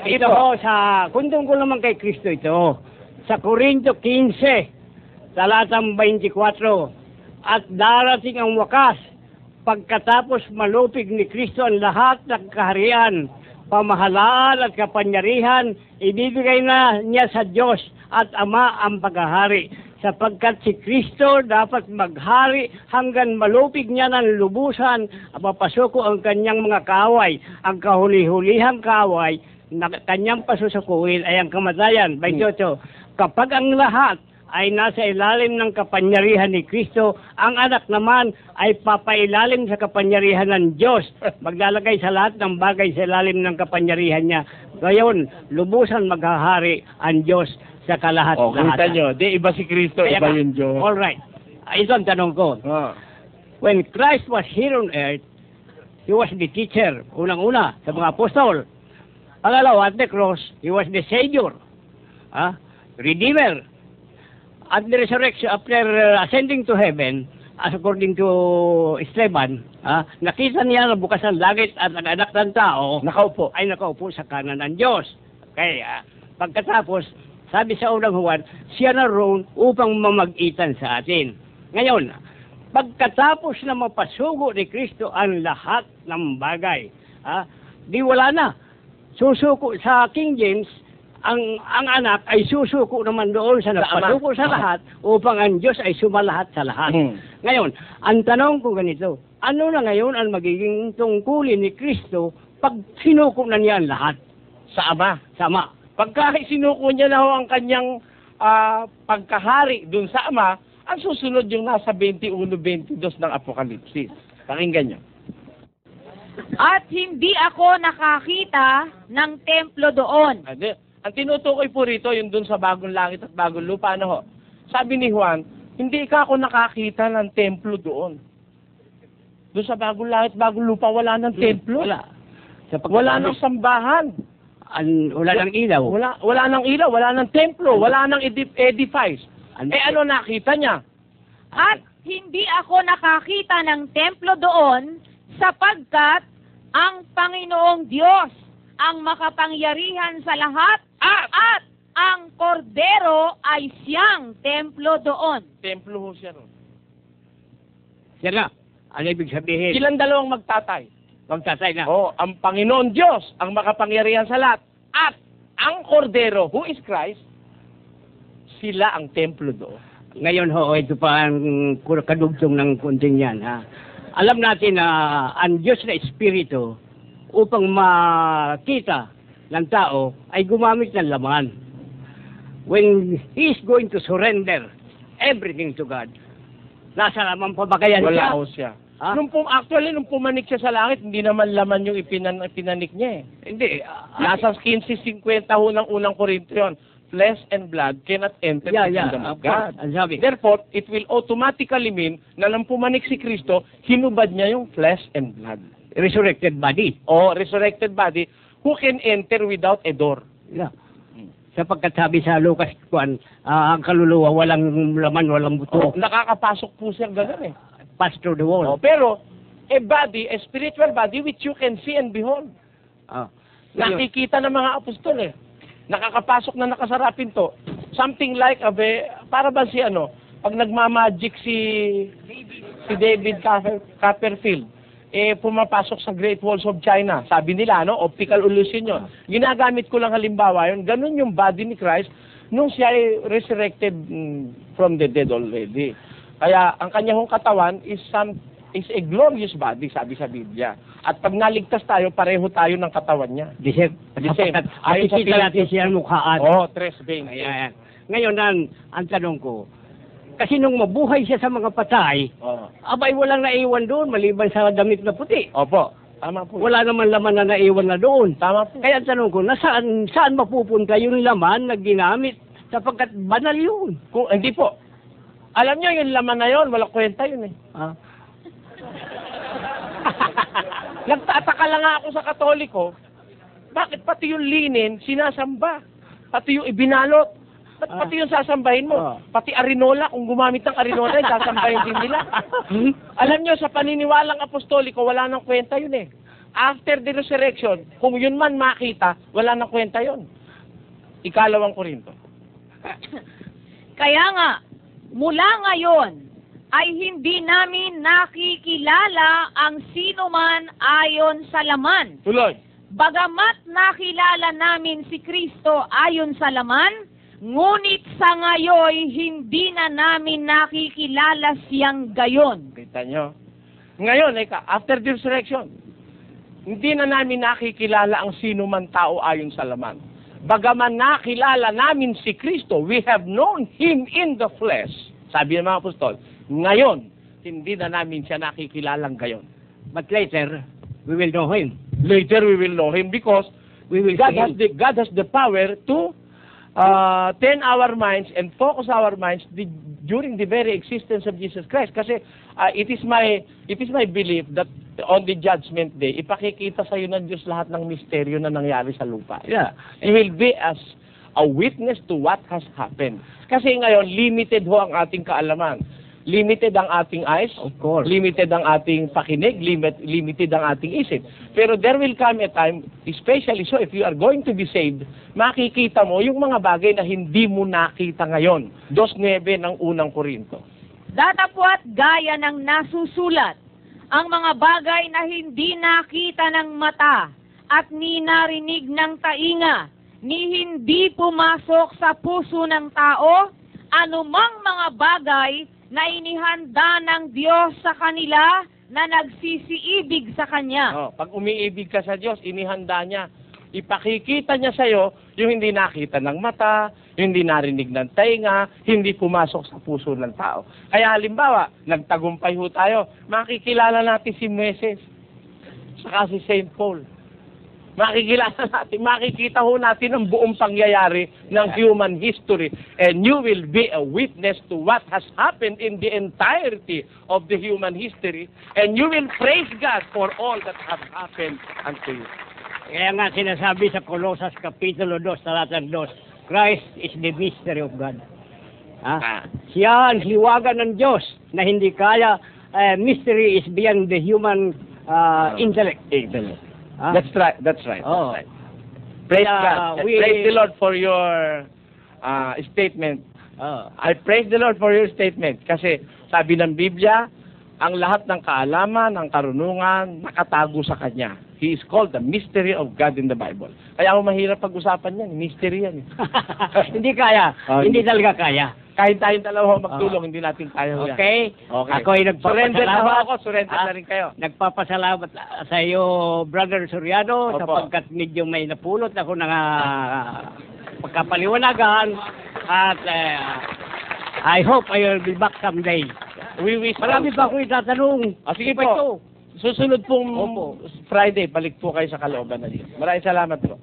Ito ho, sa, kundong ko naman kay Kristo ito. Sa Korinto 15, talatang 24. At darating ang wakas, pagkatapos malupig ni Kristo ang lahat ng kaharian, pamahalaan at kapangyarihan, ibibigay na niya sa Diyos at Ama ang paghahari. Sapagkat si Kristo dapat maghari hanggang malupig niya ng lubusan, mapasuko ang kanyang mga kaway. Ang kahuli-hulihang kaway na kanyang pasusukuin ay ang kamatayan. 28. Kapag ang lahat ay nasa ilalim ng kapangyarihan ni Kristo, ang anak naman ay papailalim sa kapangyarihan ng Diyos. Maglalagay sa lahat ng bagay sa ilalim ng kapangyarihan niya. Ngayon, lubusan maghahari ang Diyos sa O, kita kalahat-lahat. nyo, di iba si Kristo, Kaya iba yung Diyos. All right. Ah, Ito ang tanong ko. Ah. When Christ was here on earth, He was the teacher, unang-una, sa mga apostol. Pangalawa, at the cross, He was the Savior, ah, Redeemer. At the resurrection, after uh, ascending to heaven, as according to Esteban, ah, nakita niya na bukas ang langit at ang anak ng tao Nakaupo. ay nakaupo sa kanan ng Diyos. Kaya, pagkatapos, sabi sa unang Juan, siya na roon upang mamag-itan sa atin. Ngayon, pagkatapos na mapasugo ni Kristo ang lahat ng bagay, ha, di wala na. Susuko sa King James, ang ang anak ay susuko naman doon sa Sa ama. nagpasuko sa lahat upang ang Diyos ay sumalahat sa lahat. Hmm. Ngayon, ang tanong ko ganito, ano na ngayon ang magiging tungkulin ni Kristo pag sinuko na niya ang lahat? Sa Ama. Sama. Pagka sinuko niya na ho ang kanyang ah, pagkahari dun sa Ama, ang susunod yung nasa 21-22 ng Apokalipsis. Pakinggan nyo. At hindi ako nakakita ng templo doon. Ano, ang tinutukoy po rito, yung dun sa bagong langit at bagong lupa, ano ho? Sabi ni Juan, hindi ka ako nakakita ng templo doon. Doon sa bagong langit, bagong lupa, wala ng templo. Wala. Sa Wala ng sambahan. An, wala ng ilaw. Wala, wala ng ilaw, wala ng templo, wala ng edif- edifice. An- Eh ano nakita niya? At hindi ako nakakita ng templo doon sapagkat ang Panginoong Diyos ang makapangyarihan sa lahat At, at ang kordero ay siyang templo doon. templo ho siya ron. Yan na. Ano ibig sabihin? Silang dalawang magtatay. Magtatay na. Oh, ang Panginoon Diyos, ang makapangyarihan sa lahat. At ang kordero, who is Christ, sila ang templo doon. Ngayon ho, ito pa ang kadugtong ng kunting yan. Ha? Alam natin na ang Diyos na Espiritu upang makita ng tao ay gumamit ng laman. When He is going to surrender everything to God, nasa laman pa ba kaya Wala siya? ho siya. Ha? Nung pum actually, nung pumanik siya sa langit, hindi naman laman yung ipinan pinanik niya eh. Hindi. ah, Nasa 15.50 ho ng unang Korinto yun. Flesh and blood cannot enter yeah, the yeah. kingdom of of. God. Sabi. Therefore, it will automatically mean na nang pumanik si Kristo, hinubad niya yung flesh and blood. Resurrected body. O resurrected body who can enter without a door. Yeah. Sapagkat sabi sa Lucas 1, ah, ang kaluluwa walang laman, walang buto. Nakakapasok po siya ganun eh. Pass through the wall. O, pero, a body, a spiritual body which you can see and behold. Ah. Nakikita ng mga apostol eh. Nakakapasok na nakasara pinto. Something like, abe, para ba si ano, pag nagmamagic si si David Copper- Copperfield, eh pumapasok sa Great Walls of China. Sabi nila, no, optical illusion yun. Ginagamit ko lang halimbawa yun. Ganun yung body ni Christ nung siya ay resurrected mm, from the dead already. Kaya ang kanyang katawan is some is a glorious body, sabi sa Biblia. At pag naligtas tayo, pareho tayo ng katawan niya. the same. The same. Ayon sa makikita natin siya ang mukhaan. Oh, tres veins. Ayan. Ngayon, ang, ang tanong ko, kasi nung mabuhay siya sa mga patay, Oh. abay walang naiwan doon maliban sa damit na puti. Opo. Tama po. Wala naman laman na naiwan na doon. Tama po. Kaya ang tanong ko, nasaan, saan mapupunta yung laman na ginamit? Sapagkat banal yun. Kung, hindi po. Alam niyo, yung laman na yon, wala kwenta yun eh. Ah. Nagtataka lang ako sa katoliko, bakit pati yung linen, sinasamba? Pati yung ibinalot. Ba't Ah. pati yung sasambahin mo? Ah. Pati arinola, kung gumamit ng arinola, sasambahin din nila. Alam niyo, sa paniniwalang apostoliko, wala nang kwenta yun eh. after the resurrection, kung yun man makita, wala nang kwenta yon. Ikalawang Korinto. Kaya nga, mula ngayon, ay hindi namin nakikilala ang sino man ayon sa laman. Tuloy. Bagamat nakilala namin si Kristo ayon sa laman, ngunit sa ngayoy hindi na namin nakikilala siyang gayon. Kita nyo? Ngayon, eka, after the resurrection, hindi na namin nakikilala ang sino man tao ayon sa laman. Bagaman nakilala namin si Kristo, we have known Him in the flesh. Sabi ng mga apostol, ngayon, hindi na namin siya nakikilalang gayon. But later, we will know Him. Later, we will know Him because We will God has the, God has the power to uh, turn our minds and focus our minds the, during the very existence of Jesus Christ. Kasi uh, it is my it is my belief that on the judgment day, ipakikita sa iyo ng Diyos lahat ng misteryo na nangyari sa lupa. Yeah. You will be as a witness to what has happened. Kasi ngayon, limited ho ang ating kaalaman. Limited ang ating eyes, Of course. limited ang ating pakinig, limit, limited ang ating isip. Pero there will come a time, especially so if you are going to be saved, makikita mo yung mga bagay na hindi mo nakita ngayon. 2.9 ng unang Korinto. Datapwat gaya ng nasusulat, ang mga bagay na hindi nakita ng mata at ni narinig ng tainga, ni hindi pumasok sa puso ng tao, anumang mga bagay na inihanda ng Diyos sa kanila na nagsisiibig sa Kanya. Oh, pag umiibig ka sa Diyos, inihanda niya. Ipakikita niya sa iyo yung hindi nakita ng mata, yung hindi narinig ng tainga, hindi pumasok sa puso ng tao. Kaya halimbawa, nagtagumpay ho tayo, makikilala natin si Meses, saka si St. Paul. Makikilala natin, makikita ho natin ang buong pangyayari ng human history and you will be a witness to what has happened in the entirety of the human history and you will praise God for all that has happened unto you. Kaya nga sinasabi sa Colossus Kapitulo 2, talatang 2, Christ is the mystery of God. Ha? Ah. Siya ang hiwagan ng Diyos na hindi kaya, eh, mystery is beyond the human uh, intellect. Ha? That's right, that's right, that's Oh. right. Praise Kaya God. we- Praise the Lord for your uh, statement. Oh. I praise the Lord for your statement kasi sabi ng Biblia, ang lahat ng kaalaman, ng karunungan, nakatago sa Kanya. He is called the mystery of God in the Bible. Kaya ako mahirap pag-usapan yan. Mystery yan. eh. hindi kaya. Oh, hindi talaga kaya. Kahit tayong dalawa magtulong, hindi natin kaya yan. Okay? Okay. Ako ay Surrender na nagpapasalamat. ako. Surrender Ah, na rin kayo. Nagpapasalamat sa iyo, Brother Soriano, Opo. sapagkat medyo may napulot ako ng ah, pagkapaliwanagan at eh, I hope I will be back someday. We wish Marami pa ako itatanong. Ah, sige po. Susunod pong Opo. Friday, balik po kayo sa kalooban na Diyos. Maraming salamat po.